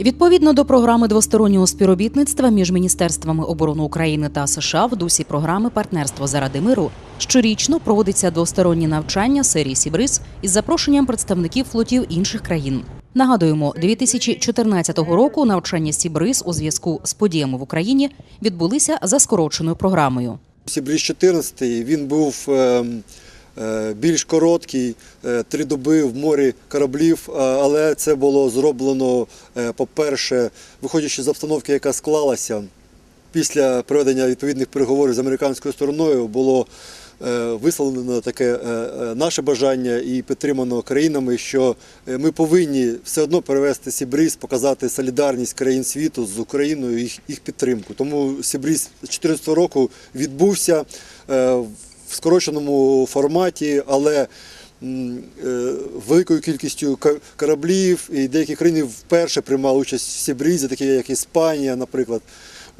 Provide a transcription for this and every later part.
Відповідно до програми двостороннього співробітництва між міністерствами оборони України та США в дусі програми Партнерство заради миру щорічно проводиться двостороннє навчання серії Сібриз із запрошенням представників флотів інших країн. Нагадуємо, 2014 року навчання Сібриз у зв'язку з подіями в Україні відбулися за скороченою програмою. Сібріз 14 він був е, е, більш короткий, е, три доби в морі кораблів, але це було зроблено, е, по-перше, виходячи з обстановки, яка склалася після проведення відповідних переговорів з американською стороною, було е, висловлено таке е, е, наше бажання і підтримано країнами, що е, ми повинні все одно перевести Сібріз, показати солідарність країн світу з Україною, їх, їх підтримку. Тому Сібріз 2014 року відбувся е, в скороченому форматі, але е, великою кількістю кораблів і деякі країни вперше приймали участь в Сібрізі, такі як Іспанія, наприклад.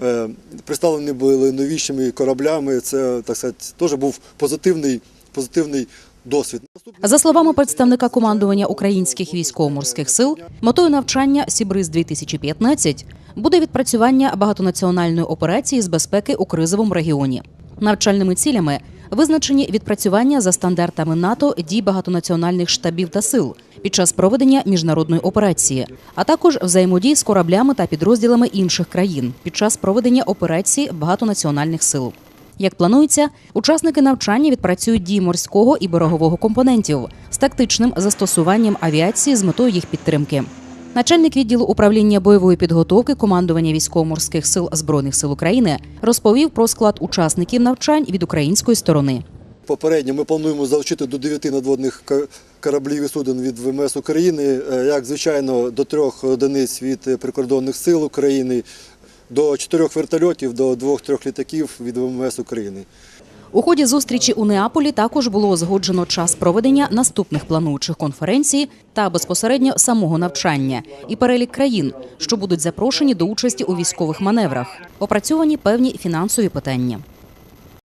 Е, Представлені були новішими кораблями. Це так сказати, теж був позитивний, позитивний досвід. За словами представника командування українських військово-морських сил, метою навчання Сібриз 2015 буде відпрацювання багатонаціональної операції з безпеки у кризовому регіоні. Навчальними цілями визначені відпрацювання за стандартами НАТО дій багатонаціональних штабів та сил під час проведення міжнародної операції, а також взаємодії з кораблями та підрозділами інших країн під час проведення операцій багатонаціональних сил. Як планується, учасники навчання відпрацюють дії морського і берегового компонентів з тактичним застосуванням авіації з метою їх підтримки. Начальник відділу управління бойової підготовки командування військово-морських сил збройних сил України розповів про склад учасників навчань від української сторони. Попередньо ми плануємо залучити до 9 надводних кораблів і суден від ВМС України, е, як звичайно, до трьох одиниць від е, прикордонних сил України, до чотирьох вертольотів, до двох-трьох літаків від ВМС України. У ході зустрічі у Неаполі також було узгоджено час проведення наступних плануючих конференцій та безпосередньо самого навчання і перелік країн, що будуть запрошені до участі у військових маневрах. Опрацьовані певні фінансові питання.